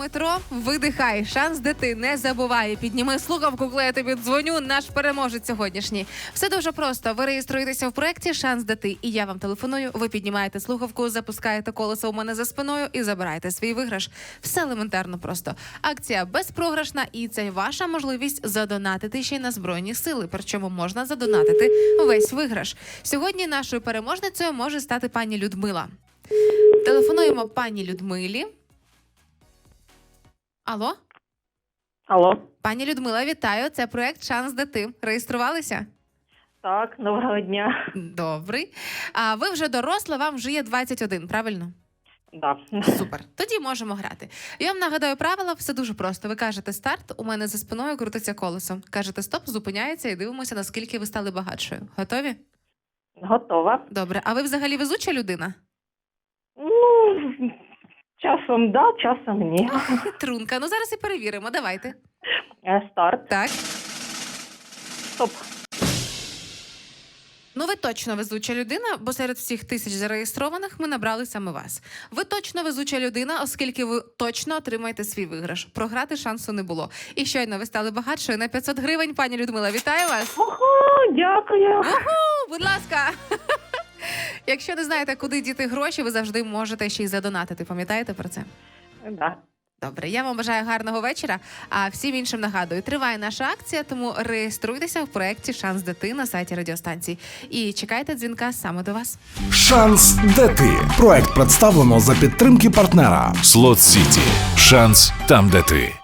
метро, видихай. Шанс, де не забувай. Підніми слухавку, коли я тобі дзвоню. Наш переможець сьогоднішній. Все дуже просто. Ви реєструєтеся в проєкті Шанс, де. І я вам телефоную. Ви піднімаєте слухавку, запускаєте колесо у мене за спиною і забираєте свій виграш. Все елементарно просто. Акція безпрограшна, і це ваша можливість задонатити ще й на збройні сили. Причому можна задонатити весь виграш. Сьогодні нашою переможницею може стати пані Людмила. Телефонуємо пані Людмилі. Алло, Алло, пані Людмила, вітаю. Це проект Шанс де ти. Реєструвалися? так, доброго дня. Добрий. А ви вже доросла, вам вже є 21, правильно? Да. Супер. Тоді можемо грати. Я вам нагадаю правила, все дуже просто. Ви кажете старт, у мене за спиною крутиться колесо. Кажете стоп, зупиняється і дивимося, наскільки ви стали багатшою. Готові? Готова. Добре. А ви взагалі везуча людина? Часом да, часом ні. Трунка. Ну зараз і перевіримо. Давайте. Е, Старт. Так. Стоп. Ну, ви точно везуча людина, бо серед всіх тисяч зареєстрованих ми набрали саме вас. Ви точно везуча людина, оскільки ви точно отримаєте свій виграш. Програти шансу не було. І щойно ви стали багатшою на 500 гривень. Пані Людмила, вітаю вас! Ого, дякую. Уху, будь ласка. Якщо не знаєте, куди діти гроші, ви завжди можете ще й задонатити. Пам'ятаєте про це? Да. Добре, я вам бажаю гарного вечора. А всім іншим нагадую, триває наша акція, тому реєструйтеся в проєкті Шанс дити на сайті радіостанції і чекайте дзвінка саме до вас. Шанс де ти. Проект представлено за підтримки партнера. Слот Сіті. Шанс там, де ти.